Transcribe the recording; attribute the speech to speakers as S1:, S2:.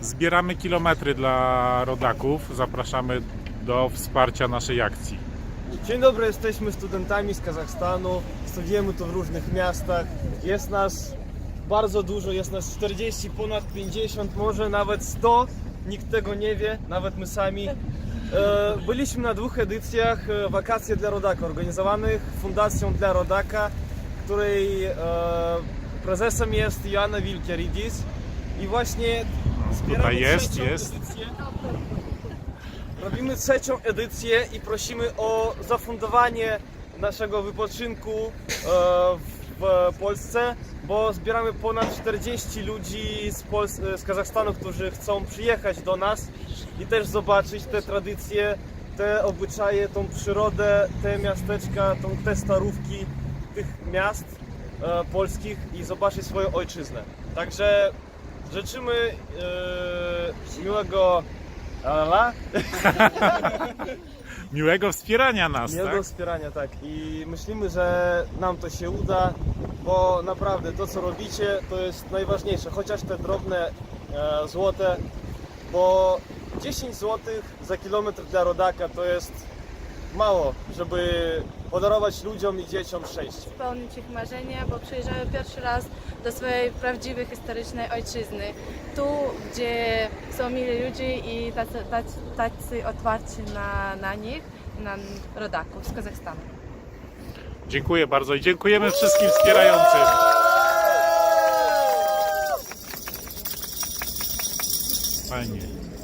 S1: Zbieramy kilometry dla rodaków. Zapraszamy do wsparcia naszej akcji.
S2: Dzień dobry, jesteśmy studentami z Kazachstanu. Studiujemy tu w różnych miastach. Jest nas bardzo dużo, jest nas 40, ponad 50, może nawet 100. Nikt tego nie wie, nawet my sami. E, Byliśmy na dwóch edycjach e, Wakacje dla Rodaka, organizowanych Fundacją dla Rodaka, której e, prezesem jest Joanna Wilkeridis. I właśnie
S1: Tutaj jest, jest.
S2: edycję. Robimy trzecią edycję i prosimy o zafundowanie naszego wypoczynku e, w Polsce, bo zbieramy ponad 40 ludzi z, Pols- z Kazachstanu, którzy chcą przyjechać do nas i też zobaczyć te tradycje, te obyczaje, tą przyrodę, te miasteczka, tą, te starówki tych miast e, polskich i zobaczyć swoją ojczyznę. Także życzymy e, miłego la, la, la.
S1: Miłego wspierania nas,
S2: Miłego
S1: tak?
S2: wspierania, tak. I myślimy, że nam to się uda, bo naprawdę to, co robicie, to jest najważniejsze. Chociaż te drobne e, złote, bo 10 złotych za kilometr dla rodaka to jest mało, żeby podarować ludziom i dzieciom szczęście.
S3: spełnić ich marzenia, bo przyjeżdżają pierwszy raz do swojej prawdziwej, historycznej ojczyzny. Tu, gdzie są mili ludzie i tacy, tacy, tacy otwarci na, na nich, na rodaków z Kazachstanu.
S1: Dziękuję bardzo i dziękujemy wszystkim wspierającym. Fajnie.